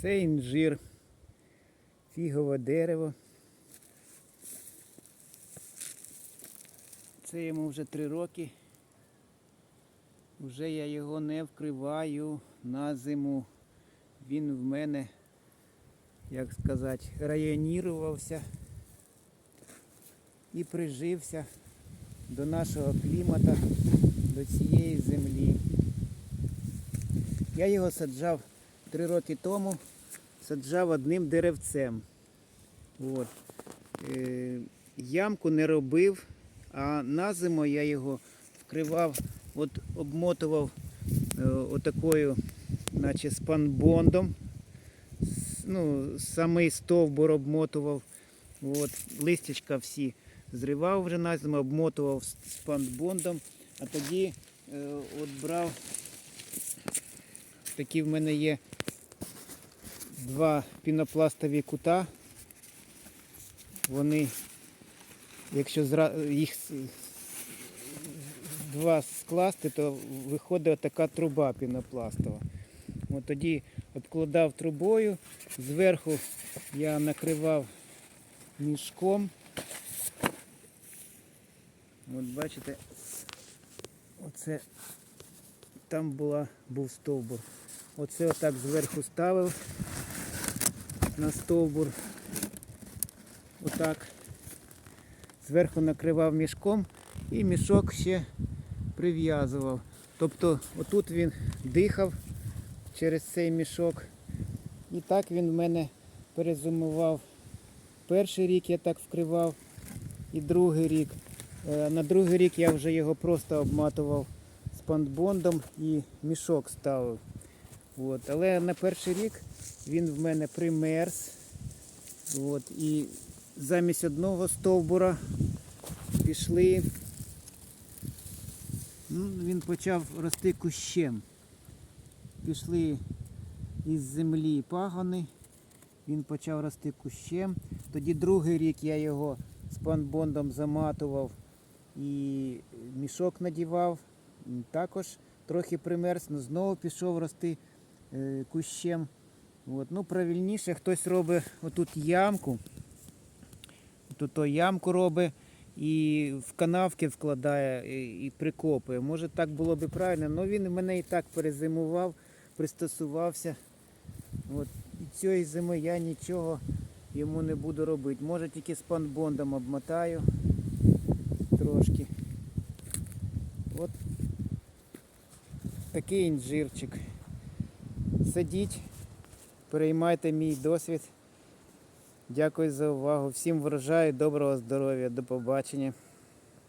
Це інжир, фігове дерево. Це йому вже три роки. Вже я його не вкриваю на зиму. Він в мене, як сказати, районірувався і прижився до нашого клімата, до цієї землі. Я його саджав три роки тому, саджав одним деревцем. От. Е, ямку не робив, а на зиму я його вкривав, от обмотував е, отакою, наче спанбондом. Ну, самий стовбур обмотував. От, листячка всі зривав вже на зиму, обмотував спанбондом, а тоді е, от брав Такі в мене є два пінопластові кута. Вони, якщо зра- їх два скласти, то виходить така труба пінопластова. От тоді обкладав трубою, зверху я накривав мішком. От бачите, оце там була, був стовбур. Оце отак зверху ставив на стовбур. Отак. Зверху накривав мішком і мішок ще прив'язував. Тобто отут він дихав через цей мішок. І так він в мене перезимував. Перший рік я так вкривав, і другий рік. Е, На другий рік я вже його просто обматував спанбондом і мішок ставив. От. Але на перший рік він в мене примерз. От. І замість одного стовбура пішли. Ну, він почав рости кущем. Пішли із землі пагони. Він почав рости кущем. Тоді другий рік я його спанбондом заматував і мішок надівав. Також трохи примерз, але знову пішов рости кущем. От. Ну, правильніше хтось робить отут ямку. Тут то ямку робить і в канавки вкладає і, прикопує. Може так було б правильно, але він мене і так перезимував, пристосувався. От. І цієї зими я нічого йому не буду робити. Може тільки з панбондом обмотаю трошки. От такий інжирчик. Садіть, переймайте мій досвід. Дякую за увагу. Всім врожаю, доброго здоров'я, до побачення.